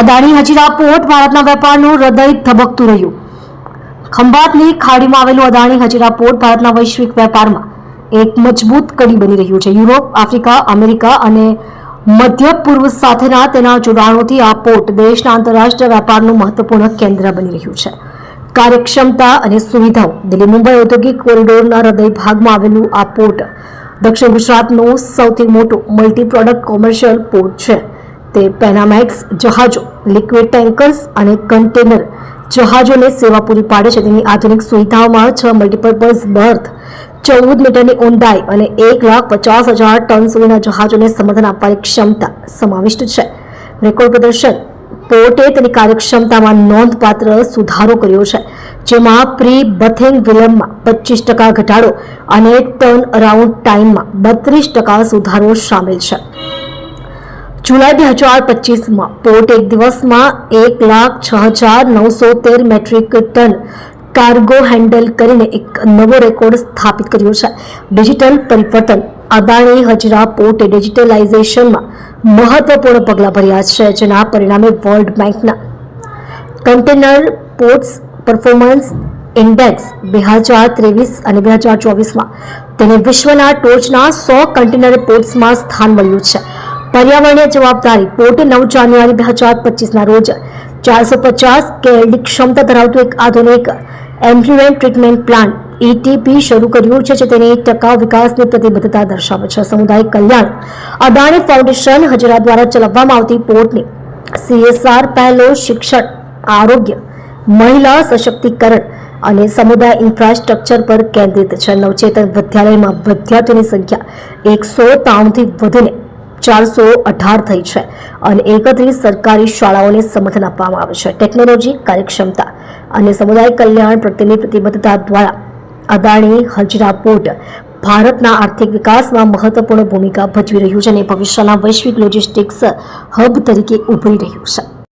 Adani Hazira port ભારતના વેપારનું હૃદય ધબકતું રહ્યું. ખંભાતની ખાડીમાં આવેલું અદાણી હજીરા પોર્ટ ભારતના વૈશ્વિક વેપારમાં એક મજબૂત કડી બની રહ્યું છે. યુરોપ, આફ્રિકા, અમેરિકા અને મધ્ય પૂર્વ સાથેના તેના જોડાણોથી આ પોર્ટ દેશના આંતરરાષ્ટ્રીય વેપારનું મહત્વપૂર્ણ કેન્દ્ર બની રહ્યું છે. કાર્યક્ષમતા અને સુવિધાઓ. દિલ્હી, મુંબઈ ઔદ્યોગિક કોરિડોરના હૃદય ભાગમાં આવેલું આ પોર્ટ દક્ષિણ ગુજરાતનું સૌથી મોટો મલ્ટી પ્રોડક્ટ કોમર્શિયલ પોર્ટ છે. તે પેનામેક્સ જહાજો લિક્વિડ ટેન્કર્સ અને કન્ટેનર જહાજોને સેવા પૂરી પાડે છે. તેની આધુનિક સુવિધાઓમાં છ મલ્ટીપર્પઝ બર્થ ચૌદ મીટરની ઊંડાઈ અને એક લાખ પચાસ હજાર ટન સુધીના જહાજોને સમર્થન આપવાની ક્ષમતા સમાવિષ્ટ છે. રેકોર્ડ પ્રદર્શન, પોર્ટે તેની કાર્યક્ષમતામાં નોંધપાત્ર સુધારો કર્યો છે, જેમાં પ્રી બથિંગ વિલંબમાં પચીસ ટકા ઘટાડો અને ટર્ન અરાઉન્ડ ટાઈમમાં બત્રીસ ટકા સુધારો સામેલ છે. જુલાઈ બે હજાર પચીસમાં પોર્ટ એક દિવસમાં એક લાખ છ હજાર નવસો તેર મેટ્રિક ટન કાર્ગો હેન્ડલ કરીને એક નવો રેકોર્ડ સ્થાપિત કર્યો છે. ડિજિટલ પરિવર્તન, અદાણી, હજરા, પોર્ટે ડિજિટલાઇઝેશનમાં મહત્વપૂર્ણ પગલાં ભર્યા છે, જેના પરિણામે વર્લ્ડ બેંકના કન્ટેનર પોર્ટ્સ પરફોર્મન્સ ઇન્ડેક્સ બે હજાર ત્રેવીસ અને બે હજાર ચોવીસમાં તેને વિશ્વના ટોચના સો કન્ટેનર પોર્ટ્સમાં સ્થાન મળ્યું છે. પર્યાવરણીય જવાબદારી પોર્ટ નવ જાન્યુઆરી બે હજાર પચીસના રોજ ચારસો પચાસ કેએલડી ક્ષમતા ધરાવતું એક આધુનિક એમ્પ્યુએન્ટ ટ્રીટમેન્ટ પ્લાન્ટ એટીપી શરૂ કર્યું છે, જે તેની ટકાઉ વિકાસની પ્રતિબદ્ધતા દર્શાવે છે. સમુદાય કલ્યાણ અદાણી ફાઉન્ડેશન હજરા દ્વારા ચલાવવામાં આવતી પોર્ટની સીએસઆર પહેલો શિક્ષણ, આરોગ્ય, મહિલા સશક્તિકરણ અને સમુદાય ઇન્ફ્રાસ્ટ્રક્ચર પર કેન્દ્રિત છે. નવચેતન વિદ્યાલયમાં વિદ્યાર્થીઓની સંખ્યા એકસો ત્રાણુંથી વધીને ચારસો અઢાર થઈ છે અને એકત્રીસ સરકારી શાળાઓને સમર્થન આપવામાં આવે છે. ટેકનોલોજી, કાર્યક્ષમતા અને સમુદાય કલ્યાણ પ્રત્યેની પ્રતિબદ્ધતા દ્વારા અદાણી હજરા પોર્ટ ભારતના આર્થિક વિકાસમાં મહત્વપૂર્ણ ભૂમિકા ભજવી રહ્યું છે અને ભવિષ્યના વૈશ્વિક લોજિસ્ટિક્સ હબ તરીકે ઉભરી રહ્યું છે.